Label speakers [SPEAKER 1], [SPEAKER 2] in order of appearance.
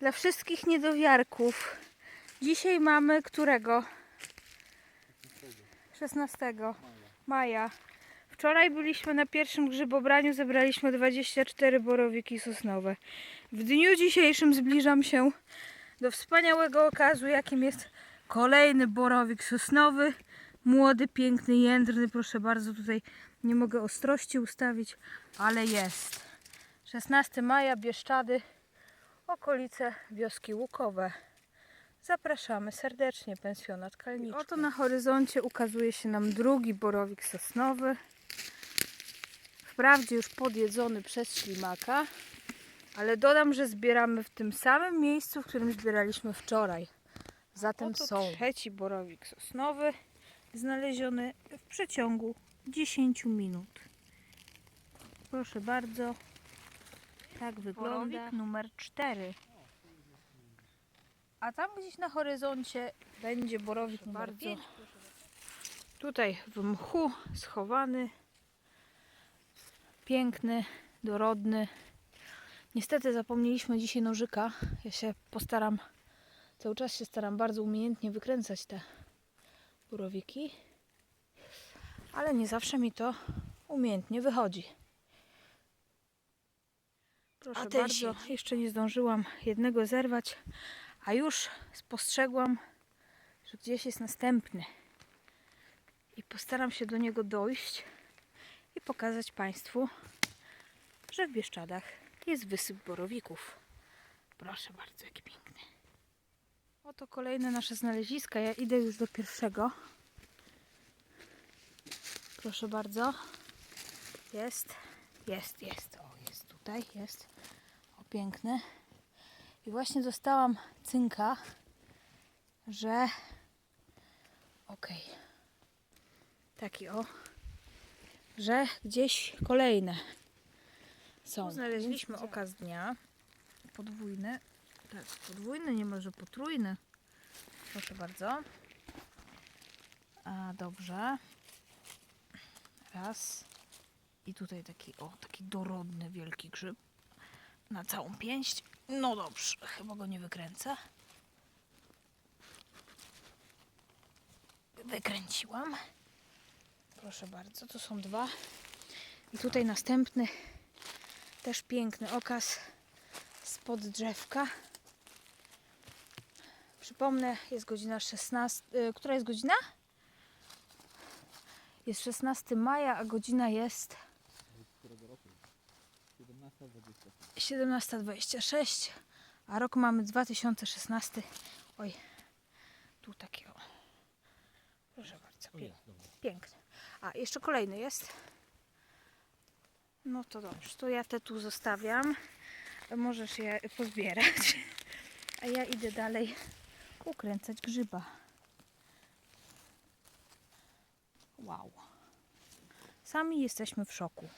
[SPEAKER 1] Dla wszystkich niedowiarków. Dzisiaj mamy którego? 16 maja. Wczoraj byliśmy na pierwszym grzybobraniu, zebraliśmy 24 borowiki sosnowe. W dniu dzisiejszym zbliżam się do wspaniałego okazu, jakim jest kolejny borowik sosnowy. Młody, piękny, jędrny. Proszę bardzo, tutaj nie mogę ostrości ustawić, ale jest. 16 maja, Bieszczady, okolice wioski Łukowe. Zapraszamy serdecznie, pensjonat Kalniczka. Oto na horyzoncie ukazuje się nam drugi borowik sosnowy. Wprawdzie już podjedzony przez ślimaka, ale dodam, że zbieramy w tym samym miejscu, w którym zbieraliśmy wczoraj. Zatem
[SPEAKER 2] Oto
[SPEAKER 1] są trzeci borowik sosnowy, znaleziony w przeciągu 10 minut. Proszę bardzo, tak wygląda. Borowik numer 4. A tam gdzieś na horyzoncie będzie borowik numer
[SPEAKER 2] bardzo.
[SPEAKER 1] 5. Tutaj w mchu schowany. Piękny, dorodny. Niestety zapomnieliśmy dzisiaj nożyka. Ja się postaram, cały czas się staram bardzo umiejętnie wykręcać te borowiki. Ale nie zawsze mi to umiejętnie wychodzi. Proszę bardzo,
[SPEAKER 2] siedzi.
[SPEAKER 1] jeszcze nie zdążyłam jednego zerwać, a już spostrzegłam, że gdzieś jest następny. I postaram się do niego dojść i pokazać Państwu, że w Bieszczadach jest wysyp borowików. Proszę bardzo, jaki piękny. Oto kolejne nasze znaleziska. Ja idę już do pierwszego. Proszę bardzo. Jest, jest, jest. O, tutaj, jest. O, piękny. I właśnie dostałam cynka, że okej. Taki o, że gdzieś kolejne są. Znaleźliśmy okaz dnia. Podwójny. Tak, podwójny, nie może potrójny. Proszę bardzo. A, dobrze. Raz. I tutaj taki, o, taki dorodny, wielki grzyb. Na całą pięść. No dobrze, chyba go nie wykręcę. Wykręciłam. Proszę bardzo, to są dwa. I tutaj następny, też piękny okaz spod drzewka. Przypomnę, jest godzina 16. y, Która jest godzina? Jest 16 maja, a godzina jest 17.26, a rok mamy 2016. Oj, tu takie o. Proszę bardzo, pię- piękny. A, jeszcze kolejny jest. No to dobrze, to ja te tu zostawiam. Możesz je pozbierać. A ja idę dalej ukręcać grzyba. Wow. Sami jesteśmy w szoku.